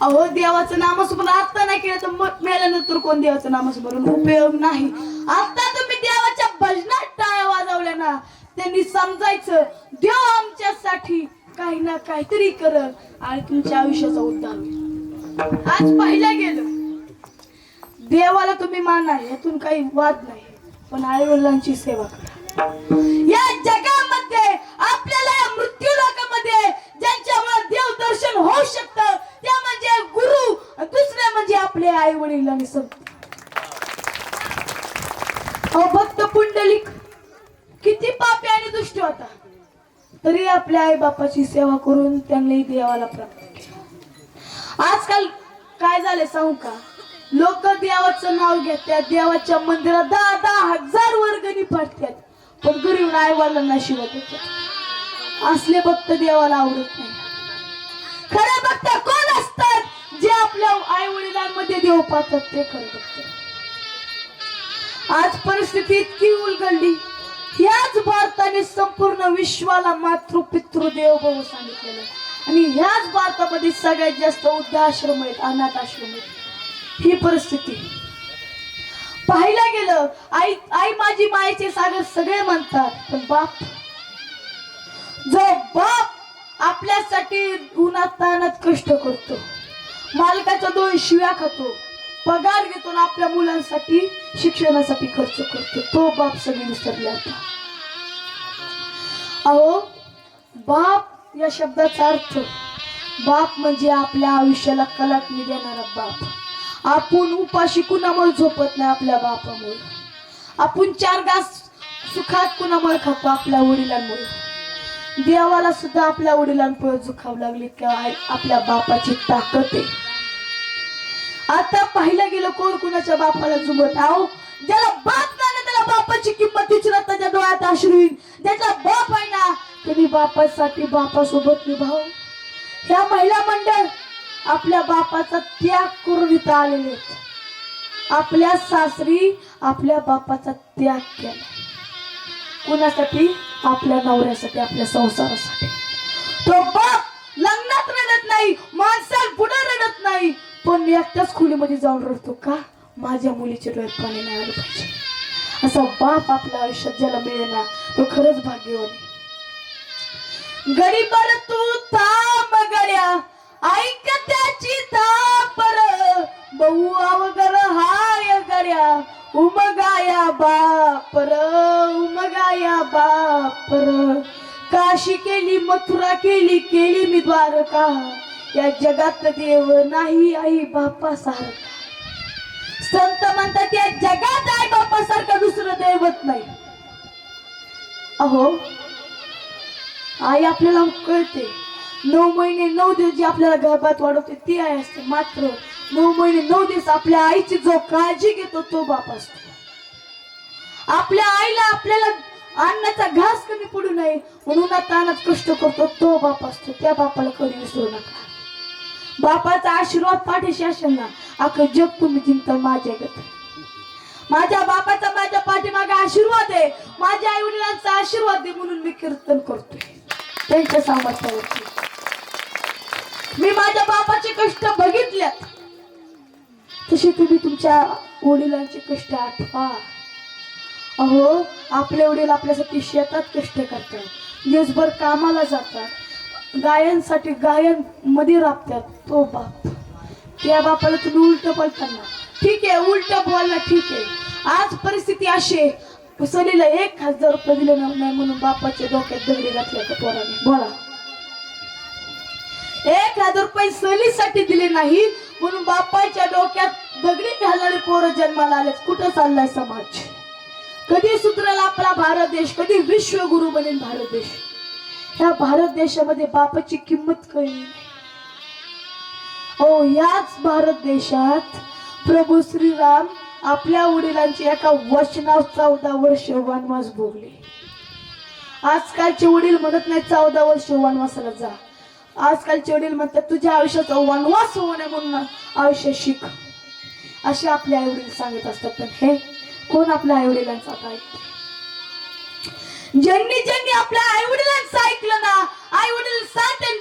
अहो देवाचं नामस्मरण आता नाही केलं तर मेल्यानंतर कोण देवाचं नामस्मरण? उपयोग नाही. आता तुम्ही देवाच्या भजनात टाळ्या वाजवल्या ना त्यांनी समजायचं देव आमच्यासाठी काही ना काहीतरी करल आणि तुमच्या आयुष्याचा उद्धार आज पाहिलं गेलं देवाला तुम्ही माना यातून काही वाद नाही पण आई वडिलांची सेवा करा. या जगात आपल्याला या मृत्यू लोकांमध्ये ज्यांच्यामुळे देव दर्शन होऊ शकतं त्या म्हणजे गुरु आणि दुसरे म्हणजे आपले आई वडील आणि भक्त पुंडलिक किती पापी आणि दुष्ट होता तरी आपल्या आई बापाची सेवा करून त्यांनी देवाला प्राप्त आजकाल काय झाले सांगू का? लोक देवाचं नाव घेतात देवाच्या मंदिरात दहा दहा हजार वर्गणी फाटतात पण गरीब आईवाला शिवाय देतात. असले भक्त देवाला आवडत नाही. खरे भक्त वडिलांमध्ये देव पाहतात ते खरे आज परिस्थिती इतकी उलगडली. याच भारताने संपूर्ण विश्वाला मातृ पितृ देव भाऊ सांगितलेलं आणि ह्याच भारतामध्ये सगळ्यात जास्त वृद्धाश्रम आहेत अनाथ आश्रम आहेत. ही परिस्थिती. पाहायला गेलं आई आई माझी मायेचे सागर सगळे म्हणतात पण बाप जो बाप आपल्यासाठी उन्हात तानात कष्ट करतो मालकाच्या दोन शिव्या खातो. पगार घेतो ना आपल्या मुलांसाठी शिक्षणासाठी खर्च करतो. तो बाप सगळी विसरले आता. अहो बाप या शब्दाचा अर्थ बाप म्हणजे आपल्या आयुष्याला कलाटणी देणारा बाप. आपण उपाशी कुणामुळे झोपत नाही आपल्या बापामुळे. आपण चार गास सुखात कुणामुळे खातो? आपल्या वडिलांमुळे. देवाला सुद्धा आपल्या वडिलांपुढे झुकावं लागले किंवा आपल्या बापाची ताकद आहे. आता पाहिलं गेलं कोण कुणाच्या बापाला जुमत आहो ज्याला बाप नाही त्याला बापाची किंमत विचारत त्याच्या डोळ्यात अश्रू येईल. ज्याचा बाप आहे ना त्यांनी बापासाठी बापासोबत निभाव. ह्या महिला मंडळ आपल्या बापाचा त्याग करून इथं आलेले आपल्या सासरी आपल्या बापाचा त्याग केला. कुणासाठी? आपल्या नवऱ्यासाठी आपल्या संसारासाठी. तो बाप लग्नात रडत नाही माणसात पुढे रडत नाही पण एकट्याच खोलीमध्ये जाऊन रडतो का? माझ्या मुलीचे डोळ्यात पाणी नाही आलं पाहिजे. असा बाप आपल्या आयुष्यात ज्याला मिळेल ना तो खरंच भाग्यवान आहे. तू थांब गड्या ऐक त्याची थांब बहु अवगर हाय गड्या. उमगाया बापर उमगाया बापर. काशी केली मथुरा केली केली मी द्वारका. या जगात देव नाही आई बापा सारखा संत म्हणतात या जगात आई बापा सारखा दुसरं दैवत नाही. अहो आई आपल्याला कळते. नऊ महिने नऊ दिवस जी आपल्याला गर्भात वाढवते ती आई असते. मात्र नऊ महिने नऊ दिवस आपल्या आईची जो काळजी घेतो तो बाप असतो. आपल्या आईला आपल्याला अन्नाचा घास कमी पडू नये म्हणून तानात कष्ट करतो तो बाप असतो. त्या बापाला कधी विसरू नका. बापाचा आशीर्वाद पाठीशी असेल ना अख जग तुम्ही जिंकता माझ्या गत. माझ्या बापाचा माझ्या पाठीमागे आशीर्वाद आहे. माझ्या आई वडिलांचा आशीर्वाद आहे म्हणून मी कीर्तन करतोय. त्यांच्या सामर्थ्यावरती. मी माझ्या बापाचे कष्ट बघितल्यात. तसे तुम्ही तुमच्या वडिलांचे कष्ट आठवा. अहो आपले वडील आपल्यासाठी शेतात कष्ट करतात. दिवसभर कामाला जातात. गायनसाठी गायनमध्ये राबतात. तो बाप. त्या बापाला तुम्ही उलट बोलताना. ठीक आहे उलट बोलला ठीक आहे. आज परिस्थिती अशी आहे. सलीला एक हजार रुपये दिले नाही म्हणून बापाच्या डोक्यात दगडी घातल्या का पोराने. बोला. एक हजार रुपये सहलीसाठी दिले नाही म्हणून बापाच्या डोक्यात दगडी घालणारे पोरं जन्माला आले. कुठं चाललाय समाज? कधी सुधरेल आपला भारत देश? कधी विश्वगुरु बनेल भारत देश? ह्या भारत देशामध्ये बापाची किंमत कळली हो याच भारत देशात प्रभू श्रीराम आपल्या वडिलांची एका वचनावर चौदा वर्ष वनवास भोगले. आजकालचे वडील म्हणत नाही चौदा वर्ष वनवासाला जा. आजकालचे वडील म्हणतात तुझ्या आयुष्याचा वनवास होऊ नये म्हणून आयुष्य शिक. असे आपले आई वडील सांगत असतात. पण हे कोण आपल्या आई वडिलांचा काय ज्यांनी ज्यांनी आपल्या आई वडिलांचं ऐकलं ना आई वडील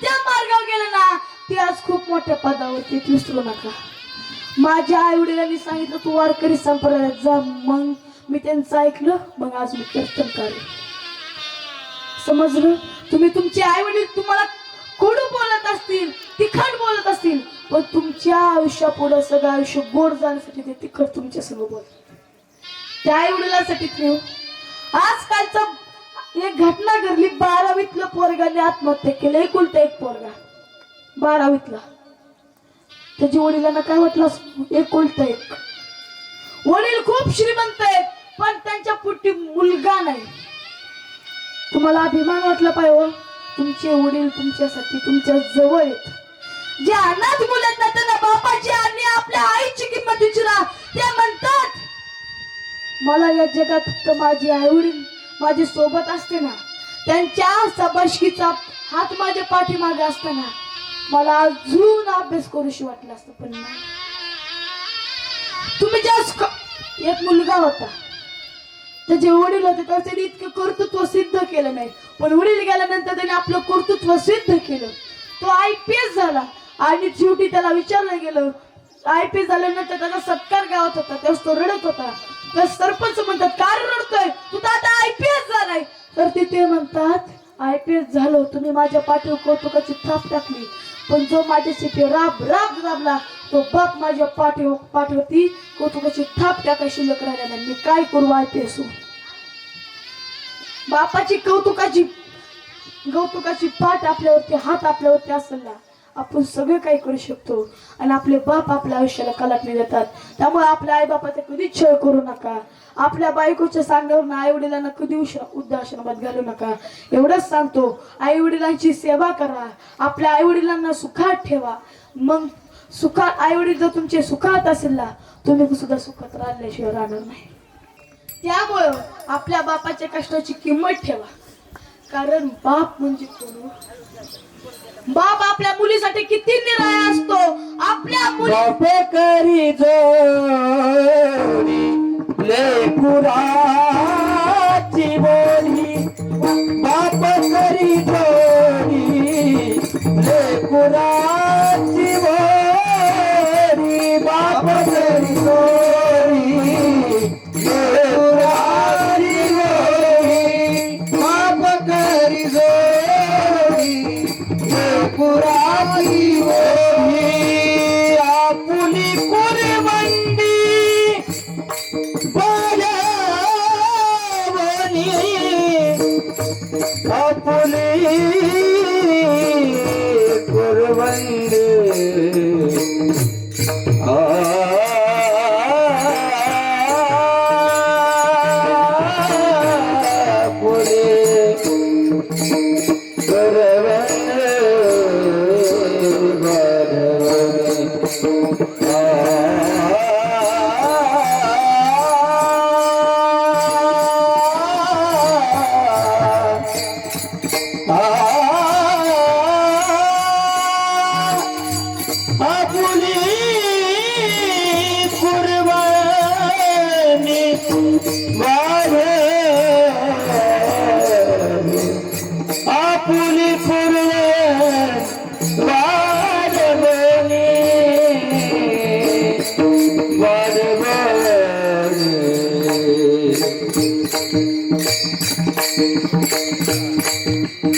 त्या मार्गावर गेलं ना ते आज खूप मोठ्या पदावरती विसरू नका. माझ्या आई वडिलांनी सांगितलं तू वारकरी संप्रदायात जा मग मी त्यांचं ऐकलं मग आज मी कीर्तन काढलं समजलं? तुम्ही तुमचे आई वडील तुम्हाला असतील तिखट बोलत असतील पण तुमच्या आयुष्यापुढे सगळं आयुष्य गोड जाण्यासाठी ते तिखट तुमच्यासमोर बोलत त्या आई वडिलांसाठी ठेव हो. आजकालचा एक घटना घडली बारावीतलं पोरगाने आत्महत्या केलं. एक उलट एक पोरगा बारावीतला. त्याच्या वडिलांना काय वाटलं एक उलट एक. वडील खूप श्रीमंत आहेत पण त्यांच्या पुटी मुलगा नाही. तुम्हाला अभिमान वाटला पाहिजे हो? तुमचे वडील तुमच्यासाठी तुमच्या जवळ आहेत. जे अनाथ मुलं आहेत ना त्यांना बापाची आणि आपल्या आईची किंमत विचारा ते म्हणतात मला या जगात फक्त माझी आईवडील माझी सोबत असते ना त्यांच्या सबशकीचा हात माझ्या पाठीमागे असताना मला अजून अभ्यास करूशी वाटलं असतं पण तुम्ही जास्त एक मुलगा होता. त्याचे वडील होते तर त्यांनी इतकं तो सिद्ध केलं नाही. पण वडील गेल्यानंतर त्याने आपलं कर्तृत्व सिद्ध केलं. तो आय पी एस झाला. आणि शेवटी त्याला विचारलं गेलं. आय पी एस झाल्यानंतर त्याचा सत्कार गावात होता. तेव्हा तो रडत होता. तर सरपंच म्हणतात का रडतोय? तू तर आता आय पी एस झालाय. तर तिथे म्हणतात आय पी एस झालो. तुम्ही माझ्या पाठीवर कौतुकाची थाप टाकली. पण जो माझ्यासाठी राब राब राबला तो बाप माझ्या पाठीवर पाठीवरती कौतुकाची थाप टाका शिल्लक राहिला मी काय करू आय पी एस बापाची कौतुकाची कौतुकाची पाठ आपल्यावरती हात आपल्यावरती असेल ना आपण सगळं काही करू शकतो. आणि आपले बाप आपल्या आयुष्याला कलाटणी देतात. त्यामुळे आपल्या आई बापाचा कधी छळ करू नका. आपल्या बायकोच्या सांगण्यावर आई वडिलांना कधी उश- वृद्धाश्रमात घालू नका. एवढंच सांगतो आई वडिलांची सेवा करा. आपल्या आई वडिलांना सुखात ठेवा. मग सुखात आई वडील जर तुमचे सुखात असेल ना तुम्ही सुद्धा सुखात राहिल्याशिवाय राहणार नाही. त्यामुळं आपल्या बापाच्या कष्टाची किंमत ठेवा. कारण बाप म्हणजे कोण हो? बाप आपल्या मुलीसाठी किती निराळा असतो. आपल्या मुली करी जोडी लेकुराची आपुली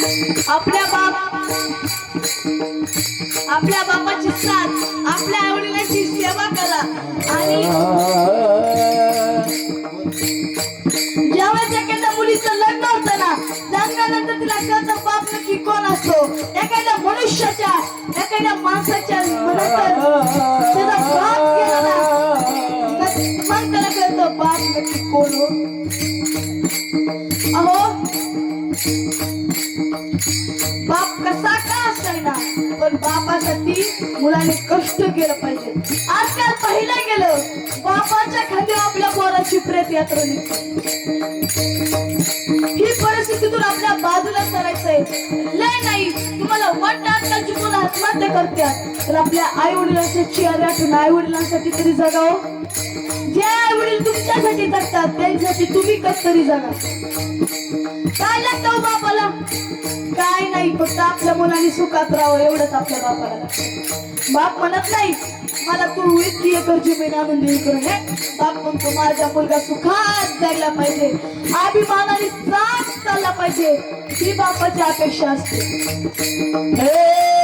आपल्या बाप आपल्या बापाची साथ आपल्या आईवडिलांची सेवा करा. आणि जेव्हा एखाद्या मुलीचं लग्न होतं ना लग्नानंतर तिला कळतं बाप नक्की कोण असतो. एखाद्या मनुष्याच्या एखाद्या माणसाच्या मनात मुलाने कष्ट केलं पाहिजे. आजकाल पाहिलं गेलं बापाच्या खात्यावर आपल्या पोराची प्रेत यात्रा निघते. ही परिस्थितीतून आपल्या बाजूला सरायचंय लय नाही तुम्हाला वाटतं आजकालची मुलं आत्महत्या करतात तर आपल्या आई वडिलांच्या चेहरे आठवून आई वडिलांसाठी तरी जगावं हो. जे आई वडील तुमच्यासाठी जगतात त्यांच्यासाठी तुम्ही कस तरी जगा. काय लागतं हो बापाला? काय नाही फक्त आपल्या मुलांनी सुखात राहावं एवढंच आपल्या बापाला लागतं. बाप म्हणत नाही मला तू इतकी एकर जमीन आणून दे इकडे हे बाप म्हणतो माझा मुलगा सुखात जायला पाहिजे अभिमानाने साथ चालला पाहिजे ही बापाची अपेक्षा असते.